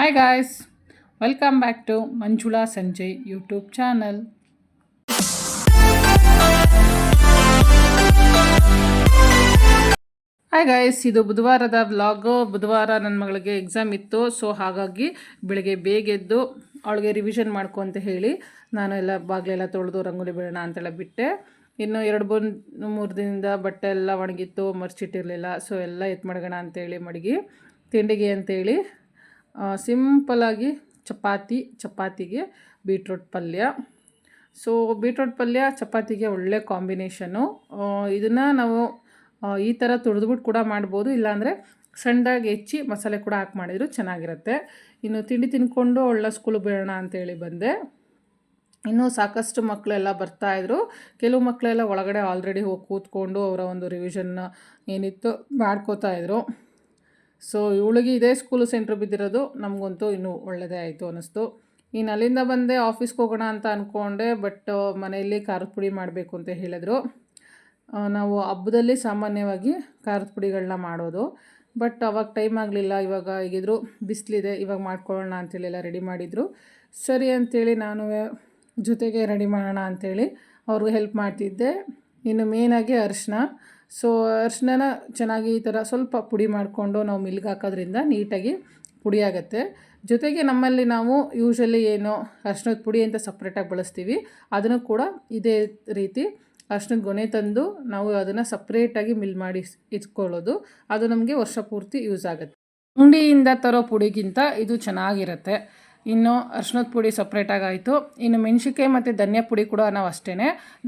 Hi guys welcome back to Manjula Sanjay YouTube channel hi guys ಇದು ಬುಧವಾರದ vlog ಬುಧವಾರ ನನ್ನ ಮಗಳಿಗೆ ಎಕ್ಸಾಮ್ ಇತ್ತು ಸೊ ಹಾಗಾಗಿ ಬೆಳಗ್ಗೆ ಬೇಗ ಎದ್ದು ಅವಳಿಗೆ ರಿವಿಷನ್ ಮಾಡ್ಕೊ ಅಂತ ಹೇಳಿ ನಾನು ಎಲ್ಲ ಬಾಗಿಲೆಲ್ಲ ತೊಳೆದು ರಂಗೋಲಿ ಬಿಡೋಣ ಅಂತೆಲ್ಲ ಬಿಟ್ಟೆ. ಇನ್ನು ಎರಡು ಬಂದು ಮೂರು ದಿನದಿಂದ ಬಟ್ಟೆ ಎಲ್ಲ ಒಣಗಿತ್ತು, ಮರ್ಚಿಟ್ಟಿರಲಿಲ್ಲ ಸೊ ಎಲ್ಲ ಎತ್ತು ಮಡಗೋಣ ಅಂತೇಳಿ ಮಡಗಿ, ತಿಂಡಿಗೆ ಅಂತೇಳಿ ಸಿಂಪಲಾಗಿ ಚಪಾತಿ, ಚಪಾತಿಗೆ ಬೀಟ್ರೋಟ್ ಪಲ್ಯ. ಸೊ ಬೀಟ್ರೋಟ್ ಪಲ್ಯ, ಚಪಾತಿಗೆ ಒಳ್ಳೆ ಕಾಂಬಿನೇಷನು ಇದನ್ನು ನಾವು ಈ ಥರ ತುಡಿದ್ಬಿಟ್ಟು ಕೂಡ ಮಾಡ್ಬೋದು. ಇಲ್ಲಾಂದರೆ ಸಣ್ಣದಾಗಿ ಹೆಚ್ಚಿ ಮಸಾಲೆ ಕೂಡ ಹಾಕಿ ಮಾಡಿದ್ರು ಚೆನ್ನಾಗಿರುತ್ತೆ. ಇನ್ನು ತಿಂಡಿ ತಿನ್ಕೊಂಡು ಒಳ್ಳೆ ಸ್ಕೂಲಿಗೆ ಬಿಡೋಣ ಅಂತೇಳಿ ಬಂದೆ. ಇನ್ನೂ ಸಾಕಷ್ಟು ಮಕ್ಕಳೆಲ್ಲ ಬರ್ತಾಯಿದ್ರು ಕೆಲವು ಮಕ್ಕಳೆಲ್ಲ ಒಳಗಡೆ ಆಲ್ರೆಡಿ ಹೋಗಿ ಕೂತ್ಕೊಂಡು ಅವರ ಒಂದು ರಿವಿಷನ್ನ ಏನಿತ್ತು ಮಾಡ್ಕೋತಾ ಇದ್ರು. ಸೊ ಇವಳಿಗೆ ಇದೇ ಸ್ಕೂಲು ಸೆಂಟ್ರ್ ಬಿದ್ದಿರೋದು ನಮಗಂತೂ ಇನ್ನೂ ಒಳ್ಳೆಯದೇ ಆಯಿತು ಅನ್ನಿಸ್ತು. ಇನ್ನು ಅಲ್ಲಿಂದ ಬಂದೆ ಆಫೀಸ್ಗೆ ಹೋಗೋಣ ಅಂತ ಅಂದ್ಕೊಂಡೆ ಬಟ್ ಮನೆಯಲ್ಲಿ ಖಾರದ ಪುಡಿ ಮಾಡಬೇಕು ಅಂತ ಹೇಳಿದರು. ನಾವು ಹಬ್ಬದಲ್ಲಿ ಸಾಮಾನ್ಯವಾಗಿ ಖಾರದ ಪುಡಿಗಳನ್ನ ಮಾಡೋದು. ಬಟ್ ಅವಾಗ ಟೈಮ್ ಆಗಲಿಲ್ಲ, ಇವಾಗ ಹೇಗಿದ್ರು ಬಿಸಿಲಿದೆ, ಇವಾಗ ಮಾಡ್ಕೊಳ್ಳೋಣ ಅಂತೇಳಿ ಎಲ್ಲ ರೆಡಿ ಮಾಡಿದರು. ಸರಿ ಅಂಥೇಳಿ ನಾನು ಜೊತೆಗೆ ರೆಡಿ ಮಾಡೋಣ ಅಂಥೇಳಿ ಅವ್ರಿಗೆ ಹೆಲ್ಪ್ ಮಾಡ್ತಿದ್ದೆ. ಇನ್ನು ಮೇನಾಗಿ ಅರಿಶಿನ. ಸೊ ಅರಿಶಿಣನ ಚೆನ್ನಾಗಿ ಈ ಥರ ಸ್ವಲ್ಪ ಪುಡಿ ಮಾಡಿಕೊಂಡು ನಾವು ಮಿಲ್ಗೆ ಹಾಕೋದ್ರಿಂದ ನೀಟಾಗಿ ಪುಡಿ ಆಗುತ್ತೆ. ಜೊತೆಗೆ ನಮ್ಮಲ್ಲಿ ನಾವು ಯೂಶಲಿ ಏನು ಅರಿಶಿನದ ಪುಡಿ ಅಂತ ಸಪ್ರೇಟಾಗಿ ಬಳಸ್ತೀವಿ. ಅದನ್ನು ಕೂಡ ಇದೇ ರೀತಿ ಅರ್ಶಿನದ ಗೊನೆ ತಂದು ನಾವು ಅದನ್ನು ಸಪ್ರೇಟಾಗಿ ಮಿಲ್ ಮಾಡಿ ಇಟ್ಕೊಳ್ಳೋದು. ಅದು ನಮಗೆ ವರ್ಷ ಪೂರ್ತಿ ಯೂಸ್ ಆಗುತ್ತೆ. ಉಂಡಿಯಿಂದ ತರೋ ಪುಡಿಗಿಂತ ಇದು ಚೆನ್ನಾಗಿರುತ್ತೆ. ಇನ್ನು ಅರ್ಶಿನದ ಪುಡಿ ಸಪ್ರೇಟಾಗಿ ಆಯಿತು. ಇನ್ನು ಮೆಣಸಿನ್ಕಾಯಿ ಮತ್ತು ಧನಿಯಾ ಪುಡಿ ಕೂಡ ನಾವು ಅಷ್ಟೇ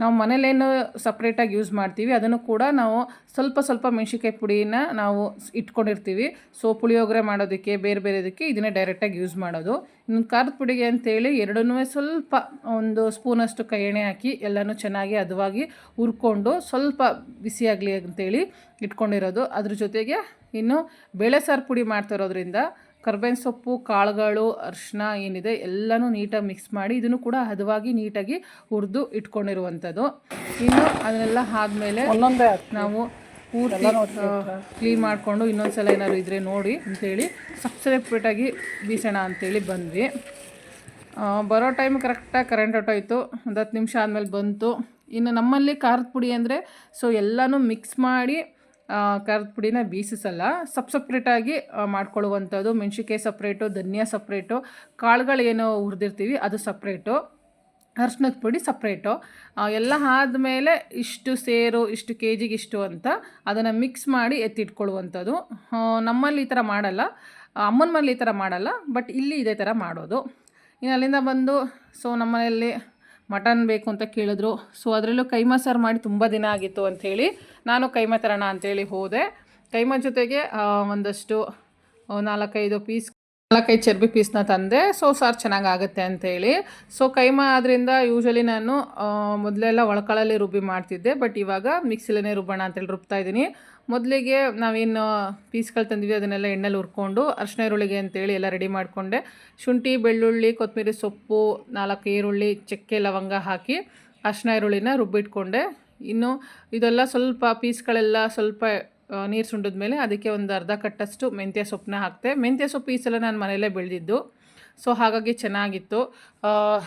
ನಾವು ಮನೇಲೇನು ಸಪ್ರೇಟಾಗಿ ಯೂಸ್ ಮಾಡ್ತೀವಿ. ಅದನ್ನು ಕೂಡ ನಾವು ಸ್ವಲ್ಪ ಸ್ವಲ್ಪ ಮೆಣಸಿನ್ಕಾಯಿ ಪುಡಿನ ನಾವು ಇಟ್ಕೊಂಡಿರ್ತೀವಿ. ಸೊ ಪುಳಿಯೋಗರೆ ಮಾಡೋದಕ್ಕೆ, ಬೇರೆ ಬೇರೆದಕ್ಕೆ ಇದನ್ನೇ ಡೈರೆಕ್ಟಾಗಿ ಯೂಸ್ ಮಾಡೋದು. ಇನ್ನು ಖಾರದ ಪುಡಿಗೆ ಅಂತೇಳಿ ಎರಡನ್ನೂ ಸ್ವಲ್ಪ ಒಂದು ಸ್ಪೂನಷ್ಟು ಕೈ ಎಣ್ಣೆ ಹಾಕಿ ಎಲ್ಲನೂ ಚೆನ್ನಾಗಿ ಹದವಾಗಿ ಹುರ್ಕೊಂಡು ಸ್ವಲ್ಪ ಬಿಸಿಯಾಗಲಿ ಅಂತೇಳಿ ಇಟ್ಕೊಂಡಿರೋದು. ಅದ್ರ ಜೊತೆಗೆ ಇನ್ನು ಬೇಳೆ ಸಾರು ಪುಡಿ ಮಾಡ್ತಾ ಇರೋದ್ರಿಂದ ಕರ್ಬೇವಿನ ಸೊಪ್ಪು ಕಾಳುಗಳು ಅರಿಶಿನ ಏನಿದೆ ಎಲ್ಲನೂ ನೀಟಾಗಿ ಮಿಕ್ಸ್ ಮಾಡಿ ಇದನ್ನು ಕೂಡ ಹದವಾಗಿ ನೀಟಾಗಿ ಹುರಿದು ಇಟ್ಕೊಂಡಿರುವಂಥದ್ದು. ಇನ್ನು ಅದನ್ನೆಲ್ಲ ಆದಮೇಲೆ ಒಂದೊಂದೇ ನಾವು ಪೂರ್ತಿ ಕ್ಲೀನ್ ಮಾಡಿಕೊಂಡು ಇನ್ನೊಂದು ಸಲ ಏನಾದ್ರು ಇದ್ದರೆ ನೋಡಿ ಅಂತೇಳಿ ಸಪ್ಸೆಪ್ರೇಟಾಗಿ ಬೀಸೋಣ ಅಂತೇಳಿ ಬಂದ್ವಿ. ಬರೋ ಟೈಮ್ ಕರೆಕ್ಟಾಗಿ ಕರೆಂಟ್ ಹೊಟ್ಟೋಯ್ತು ಒಂದು ಹತ್ತು ನಿಮಿಷ ಆದಮೇಲೆ ಬಂತು. ಇನ್ನು ನಮ್ಮಲ್ಲಿ ಖಾರದ ಪುಡಿ ಅಂದರೆ ಸೊ ಎಲ್ಲನೂ ಮಿಕ್ಸ್ ಮಾಡಿ ಖಾರದ ಪುಡಿನ ಬೀಸಿಸಲ್ಲ, ಸಪ್ ಸಪ್ರೇಟಾಗಿ ಮಾಡ್ಕೊಳ್ಳುವಂಥದ್ದು. ಮೆಣಸಿನ್ಕಾಯಿ ಸಪ್ರೇಟು, ಧನಿಯಾ ಸಪ್ರೇಟು, ಕಾಳುಗಳೇನು ಹುರಿದಿರ್ತೀವಿ ಅದು ಸಪ್ರೇಟು. ಅರ್ಶಿನದ ಪುಡಿ ಸಪ್ರೇಟು. ಎಲ್ಲ ಆದಮೇಲೆ ಇಷ್ಟು ಸೇರು, ಇಷ್ಟು ಕೆ ಜಿಗೆ ಇಷ್ಟು ಅಂತ ಅದನ್ನು ಮಿಕ್ಸ್ ಮಾಡಿ ಎತ್ತಿಟ್ಕೊಳ್ಳುವಂಥದ್ದು. ನಮ್ಮಲ್ಲಿ ಈ ಥರ ಮಾಡಲ್ಲ. ಅಮ್ಮನ ಮನೇಲಿ ಈ ಥರ ಮಾಡಲ್ಲ, ಬಟ್ ಇಲ್ಲಿ ಇದೇ ಥರ ಮಾಡೋದು. ಇನ್ನು ಅಲ್ಲಿಂದ ಬಂದು, ಸೊ ನಮ್ಮನೆಯಲ್ಲಿ ಮಟನ್ ಬೇಕು ಅಂತ ಕೇಳಿದ್ರು. ಸೊ ಅದರಲ್ಲೂ ಕೈಮಾ ಸಾರು ಮಾಡಿ ತುಂಬ ದಿನ ಆಗಿತ್ತು ಅಂಥೇಳಿ ನಾನು ಕೈಮಾ ತರೋಣ ಅಂಥೇಳಿ ಹೋದೆ. ಕೈಮಾ ಜೊತೆಗೆ ಒಂದಷ್ಟು ನಾಲ್ಕೈದು ಪೀಸ್ ನಾಲ್ಕೈದು ಚರ್ಬಿ ಪೀಸ್ನ ತಂದೆ. ಸೊ ಸಾರು ಚೆನ್ನಾಗಿ ಆಗುತ್ತೆ ಅಂತೇಳಿ ಸೊ ಕೈಮಾ ಆದ್ದರಿಂದ ಯೂಶಲಿ ನಾನು ಮೊದಲೆಲ್ಲ ಒಳಕಳಲ್ಲಿ ರುಬ್ಬಿ ಮಾಡ್ತಿದ್ದೆ. ಬಟ್ ಇವಾಗ ಮಿಕ್ಸಿಲೇ ರುಬ್ಬೋಣ ಅಂತೇಳಿ ರುಬ್ತಾ ಇದ್ದೀನಿ. ಮೊದಲಿಗೆ ನಾವೇನು ಪೀಸ್ಗಳು ತಂದಿದ್ವಿ, ಅದನ್ನೆಲ್ಲ ಎಣ್ಣೆಲಿ ಹುರ್ಕೊಂಡು ಅರ್ಶಿನ ಈರುಳ್ಳಿಗೆ ಅಂತೇಳಿ ಎಲ್ಲ ರೆಡಿ ಮಾಡಿಕೊಂಡೆ. ಶುಂಠಿ, ಬೆಳ್ಳುಳ್ಳಿ, ಕೊತ್ತಂಬರಿ ಸೊಪ್ಪು, ನಾಲ್ಕು ಈರುಳ್ಳಿ, ಚಕ್ಕೆ, ಲವಂಗ ಹಾಕಿ ಅರ್ಶಿನ ಈರುಳ್ಳಿನ ರುಬ್ಬಿಟ್ಕೊಂಡೆ. ಇನ್ನು ಇದೆಲ್ಲ ಸ್ವಲ್ಪ ಪೀಸ್ಗಳೆಲ್ಲ ಸ್ವಲ್ಪ ನೀರು ಸುಂಡಿದ ಮೇಲೆ ಅದಕ್ಕೆ ಒಂದು ಅರ್ಧ ಕಟ್ಟಷ್ಟು ಮೆಂತ್ಯ ಸೊಪ್ಪನ್ನ ಹಾಕ್ತೆ. ಮೆಂತ್ಯ ಸೊಪ್ಪು ಈ ಸಲ ನಾನು ಮನೆಯಲ್ಲೇ ಬೆಳೆದಿದ್ದು, ಸೊ ಹಾಗಾಗಿ ಚೆನ್ನಾಗಿತ್ತು.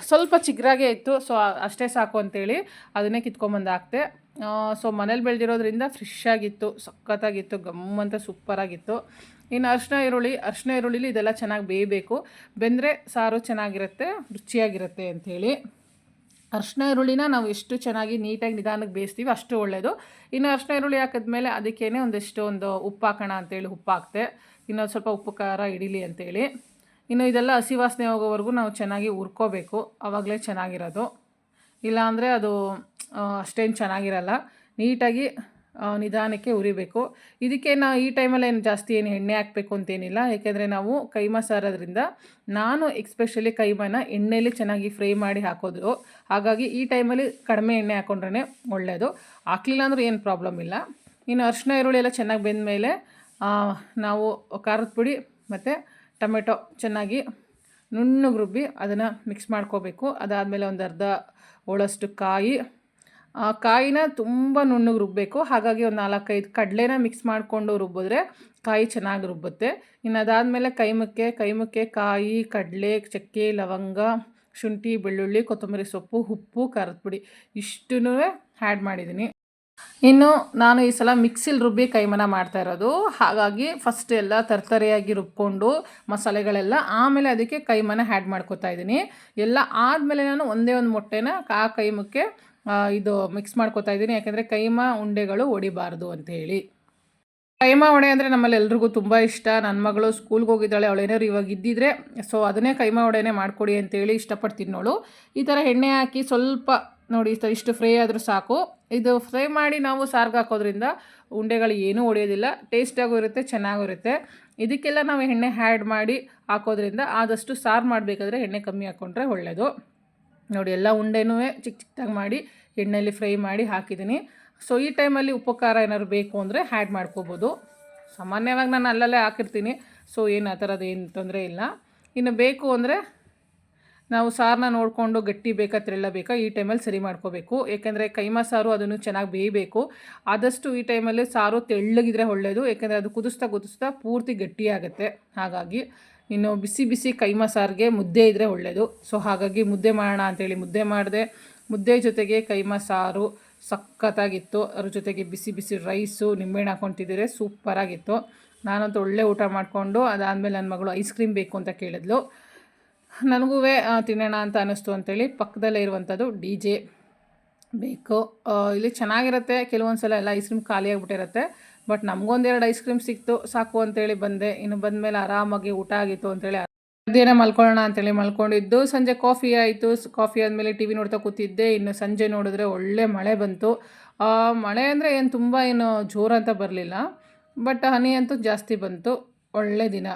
ಸ್ವಲ್ಪ ಚಿಗ್ರಾಗೆ ಇತ್ತು, ಸೊ ಅಷ್ಟೇ ಸಾಕು ಅಂತೇಳಿ ಅದನ್ನೇ ಕಿತ್ಕೊಂಬಂದು ಹಾಕ್ತೆ. ಸೊ ಮನೇಲಿ ಬೆಳೆದಿರೋದ್ರಿಂದ ಫ್ರೆಶ್ ಆಗಿತ್ತು, ಸಖತ್ತಾಗಿತ್ತು ಗಮ್ಮಂತ ಸೂಪರಾಗಿತ್ತು ಇನ್ನು ಅರಿಶಿನ ಈರುಳ್ಳಿ, ಅರಿಶಿನ ಈರುಳ್ಳಿಲಿ ಇದೆಲ್ಲ ಚೆನ್ನಾಗಿ ಬೇಯಬೇಕು. ಬೆಂದರೆ ಸಾರು ಚೆನ್ನಾಗಿರುತ್ತೆ, ರುಚಿಯಾಗಿರುತ್ತೆ ಅಂಥೇಳಿ. ಅರ್ಶಿನ ಈರುಳ್ಳಿನ ನಾವು ಎಷ್ಟು ಚೆನ್ನಾಗಿ ನೀಟಾಗಿ ನಿಧಾನಕ್ಕೆ ಬೇಯಿಸ್ತೀವಿ ಅಷ್ಟು ಒಳ್ಳೆಯದು ಇನ್ನು ಅರ್ಶಿನ ಈರುಳ್ಳಿ ಹಾಕಿದ್ಮೇಲೆ ಅದಕ್ಕೇನೆ ಒಂದಿಷ್ಟು ಒಂದು ಉಪ್ಪು ಹಾಕೋಣ ಅಂತೇಳಿ ಉಪ್ಪು ಹಾಕ್ತೆ. ಇನ್ನೊಂದು ಸ್ವಲ್ಪ ಉಪ್ಪು ಖಾರ ಹಿಡೀಲಿ ಅಂತೇಳಿ ಇನ್ನು ಇದೆಲ್ಲ ಹಸಿ ವಾಸನೆ ಹೋಗೋವರೆಗೂ ನಾವು ಚೆನ್ನಾಗಿ ಹುರ್ಕೋಬೇಕು. ಆವಾಗಲೇ ಚೆನ್ನಾಗಿರೋದು. ಇಲ್ಲಾಂದರೆ ಅದು ಅಷ್ಟೇನು ಚೆನ್ನಾಗಿರಲ್ಲ. ನೀಟಾಗಿ ನಿಧಾನಕ್ಕೆ ಉರಿಬೇಕು ಇದಕ್ಕೆ ನಾವು ಈ ಟೈಮಲ್ಲಿ ಏನು ಜಾಸ್ತಿ ಏನು ಎಣ್ಣೆ ಹಾಕಬೇಕು ಅಂತೇನಿಲ್ಲ. ಏಕೆಂದರೆ ನಾವು ಕೈಮಾ ಸಾರೋದ್ರಿಂದ ನಾನು ಎಕ್ಸ್ಪೆಷಲಿ ಕೈಮಾನ ಎಣ್ಣೆಯಲ್ಲಿ ಚೆನ್ನಾಗಿ ಫ್ರೈ ಮಾಡಿ ಹಾಕೋದು. ಹಾಗಾಗಿ ಈ ಟೈಮಲ್ಲಿ ಕಡಿಮೆ ಎಣ್ಣೆ ಹಾಕೊಂಡ್ರೆ ಒಳ್ಳೆಯದು ಹಾಕ್ಲಿಲ್ಲ ಅಂದರೂ ಏನು ಪ್ರಾಬ್ಲಮ್ ಇಲ್ಲ. ಇನ್ನು ಅರಿಶಿನ ಈರುಳ್ಳಿ ಎಲ್ಲ ಚೆನ್ನಾಗಿ ಬೆಂದಮೇಲೆ ನಾವು ಖಾರದ ಪುಡಿ ಮತ್ತು ಟೊಮೆಟೊ ಚೆನ್ನಾಗಿ ನುಣ್ಣಗೆ ರುಬ್ಬಿ ಅದನ್ನು ಮಿಕ್ಸ್ ಮಾಡ್ಕೋಬೇಕು. ಅದಾದಮೇಲೆ ಒಂದು ಅರ್ಧ ಹೋಳಷ್ಟು ಕಾಯಿ ಕಾಯಿನ ತುಂಬ ನುಣ್ಣಗೆ ರುಬ್ಬಬೇಕು ಹಾಗಾಗಿ ಒಂದು ನಾಲ್ಕೈದು ಕಡಲೆನ ಮಿಕ್ಸ್ ಮಾಡಿಕೊಂಡು ರುಬ್ಬಿದ್ರೆ ಕಾಯಿ ಚೆನ್ನಾಗಿ ರುಬ್ಬುತ್ತೆ. ಇನ್ನು ಅದಾದಮೇಲೆ ಕೈಮಕ್ಕೆ ಕೈಮಕ್ಕೆ ಕಾಯಿ ಕಡಲೆ ಚಕ್ಕೆ ಲವಂಗ ಶುಂಠಿ ಬೆಳ್ಳುಳ್ಳಿ ಕೊತ್ತಂಬರಿ ಸೊಪ್ಪು ಉಪ್ಪು ಖಾರದ ಪುಡಿ ಇಷ್ಟನ್ನೂ ಆ್ಯಡ್ ಮಾಡಿದ್ದೀನಿ. ಇನ್ನು ನಾನು ಈ ಸಲ ಮಿಕ್ಸಿಲಿ ರುಬ್ಬಿ ಕೈಮನ ಮಾಡ್ತಾ ಇರೋದು. ಹಾಗಾಗಿ ಫಸ್ಟ್ ಎಲ್ಲ ತರ್ತರಿಯಾಗಿ ರುಬ್ಕೊಂಡು ಮಸಾಲೆಗಳೆಲ್ಲ ಆಮೇಲೆ ಅದಕ್ಕೆ ಕೈಮನ ಆ್ಯಡ್ ಮಾಡ್ಕೊತಾ ಇದ್ದೀನಿ. ಎಲ್ಲ ಆದಮೇಲೆ ನಾನು ಒಂದೇ ಒಂದು ಮೊಟ್ಟೆನ ಆ ಕೈಮಕ್ಕೆ ಆ, ಇದು ಮಿಕ್ಸ್ ಮಾಡ್ಕೋತಾ ಇದ್ದೀನಿ. ಯಾಕೆಂದರೆ ಕೈಮಾ ಉಂಡೆಗಳು ಹೊಡಿಬಾರ್ದು ಅಂಥೇಳಿ ಕೈಮಾ ವಡೆ ಅಂದರೆ ನಮ್ಮಲ್ಲಿ ಎಲ್ರಿಗೂ ತುಂಬ ಇಷ್ಟ. ನನ್ನ ಮಗಳು ಸ್ಕೂಲ್ಗೆ ಹೋಗಿದ್ದಾಳೆ ಅವಳೇನಾದ್ರು ಇವಾಗ ಇದ್ದಿದ್ರೆ ಸೊ ಅದನ್ನೇ ಕೈಮಾ ವಡೆನೇ ಮಾಡಿಕೊಡಿ ಅಂತೇಳಿ ಇಷ್ಟಪಟ್ಟು ತಿನ್ನೋಳು ಈ ಥರ ಎಣ್ಣೆ ಹಾಕಿ ಸ್ವಲ್ಪ ನೋಡಿ ಥರ ಇಷ್ಟು ಫ್ರೈ ಆದರೂ ಸಾಕು. ಇದು ಫ್ರೈ ಮಾಡಿ ನಾವು ಸಾರ್ಗೆ ಹಾಕೋದ್ರಿಂದ ಉಂಡೆಗಳು ಏನೂ ಹೊಡೆಯೋದಿಲ್ಲ ಟೇಸ್ಟಾಗೂ ಇರುತ್ತೆ, ಚೆನ್ನಾಗೂ ಇರುತ್ತೆ. ಇದಕ್ಕೆಲ್ಲ ನಾವು ಎಣ್ಣೆ ಆ್ಯಡ್ ಮಾಡಿ ಹಾಕೋದ್ರಿಂದ ಆದಷ್ಟು ಸಾರು ಮಾಡಬೇಕಾದ್ರೆ ಎಣ್ಣೆ ಕಮ್ಮಿ ಹಾಕ್ಕೊಂಡ್ರೆ ಒಳ್ಳೆಯದು ನೋಡಿ, ಎಲ್ಲ ಉಂಡೆನೂ ಚಿಕ್ಕ ಚಿಕ್ಕದಾಗಿ ಮಾಡಿ ಎಣ್ಣೆಯಲ್ಲಿ ಫ್ರೈ ಮಾಡಿ ಹಾಕಿದ್ದೀನಿ. ಸೊ, ಈ ಟೈಮಲ್ಲಿ ಉಪ್ಪು ಖಾರ ಏನಾದ್ರು ಬೇಕು ಅಂದರೆ ಆ್ಯಡ್ ಮಾಡ್ಕೋಬೋದು. ಸಾಮಾನ್ಯವಾಗಿ ನಾನು ಅಲ್ಲಲ್ಲೇ ಹಾಕಿರ್ತೀನಿ. ಸೊ, ಏನು ಆ ಥರದ್ದು ಏನು ತೊಂದರೆ ಇಲ್ಲ. ಇನ್ನು ಬೇಕು ಅಂದರೆ ನಾವು ಸಾರನ್ನ ನೋಡಿಕೊಂಡು ಗಟ್ಟಿ ಬೇಕಾ ತೆಳ್ಳ ಬೇಕಾ, ಈ ಟೈಮಲ್ಲಿ ಸರಿ ಮಾಡ್ಕೋಬೇಕು. ಏಕೆಂದರೆ ಕೈಮಾ ಸಾರು ಅದನ್ನು ಚೆನ್ನಾಗಿ ಬೇಯಬೇಕು. ಆದಷ್ಟು ಈ ಟೈಮಲ್ಲಿ ಸಾರು ತೆಳ್ಳಗಿದ್ರೆ ಒಳ್ಳೆಯದು ಏಕೆಂದರೆ ಅದು ಕುದಿಸ್ತಾ ಕುದಿಸ್ತಾ ಪೂರ್ತಿ ಗಟ್ಟಿಯಾಗುತ್ತೆ ಹಾಗಾಗಿ ಇನ್ನು ಬಿಸಿ ಬಿಸಿ ಕೈಮಾ ಸಾರಿಗೆ ಮುದ್ದೆ ಇದ್ದರೆ ಒಳ್ಳೆಯದು ಸೊ ಹಾಗಾಗಿ ಮುದ್ದೆ ಮಾಡೋಣ ಅಂತೇಳಿ ಮುದ್ದೆ ಮಾಡಿದೆ. ಮುದ್ದೆ ಜೊತೆಗೆ ಕೈಮ ಸಾರು ಸಖತ್ತಾಗಿತ್ತು. ಅದ್ರ ಜೊತೆಗೆ ಬಿಸಿ ಬಿಸಿ ರೈಸು, ನಿಂಬೆಹಣ್ಣು ಹಾಕೊಂತಿದ್ದರೆ ಸೂಪರಾಗಿತ್ತು. ನಾನಂತೂ ಒಳ್ಳೆ ಊಟ ಮಾಡಿಕೊಂಡು ಅದಾದಮೇಲೆ ನನ್ನ ಮಗಳು ಐಸ್ ಕ್ರೀಮ್ ಬೇಕು ಅಂತ ಕೇಳಿದ್ಲು. ನನಗೂ ತಿನ್ನೋಣ ಅಂತ ಅನ್ನಿಸ್ತು ಅಂತೇಳಿ ಪಕ್ಕದಲ್ಲೇ ಇರುವಂಥದ್ದು ಡಿ ಜೆ ಬೇಕು. ಇಲ್ಲಿ ಚೆನ್ನಾಗಿರುತ್ತೆ. ಕೆಲವೊಂದು ಸಲ ಎಲ್ಲ ಐಸ್ ಕ್ರೀಮ್ ಖಾಲಿಯಾಗ್ಬಿಟ್ಟಿರುತ್ತೆ ಬಟ್ ನಮಗೊಂದೆರಡು ಐಸ್ ಕ್ರೀಮ್ ಸಿಕ್ತು, ಸಾಕು ಅಂತೇಳಿ ಬಂದೆ. ಇನ್ನು ಬಂದ ಮೇಲೆ ಆರಾಮಾಗಿ ಊಟ ಆಗಿತ್ತು ಅಂತೇಳಿ ಮಧ್ಯಾಹ್ನ ಮಲ್ಕೊಳ್ಳೋಣ ಅಂತೇಳಿ ಮಲ್ಕೊಂಡಿದ್ದು. ಸಂಜೆ ಕಾಫಿ ಆಯಿತು. ಕಾಫಿ ಆದಮೇಲೆ ಟಿ ವಿ ನೋಡ್ತಾ ಕೂತಿದ್ದೆ. ಇನ್ನು ಸಂಜೆ ನೋಡಿದ್ರೆ ಒಳ್ಳೆ ಮಳೆ ಬಂತು. ಮಳೆ ಅಂದರೆ ಏನು ತುಂಬ ಏನು ಜೋರಂತ ಬರಲಿಲ್ಲ. ಬಟ್ ಹನಿ ಅಂತೂ ಜಾಸ್ತಿ ಬಂತು. ಒಳ್ಳೆ ದಿನ.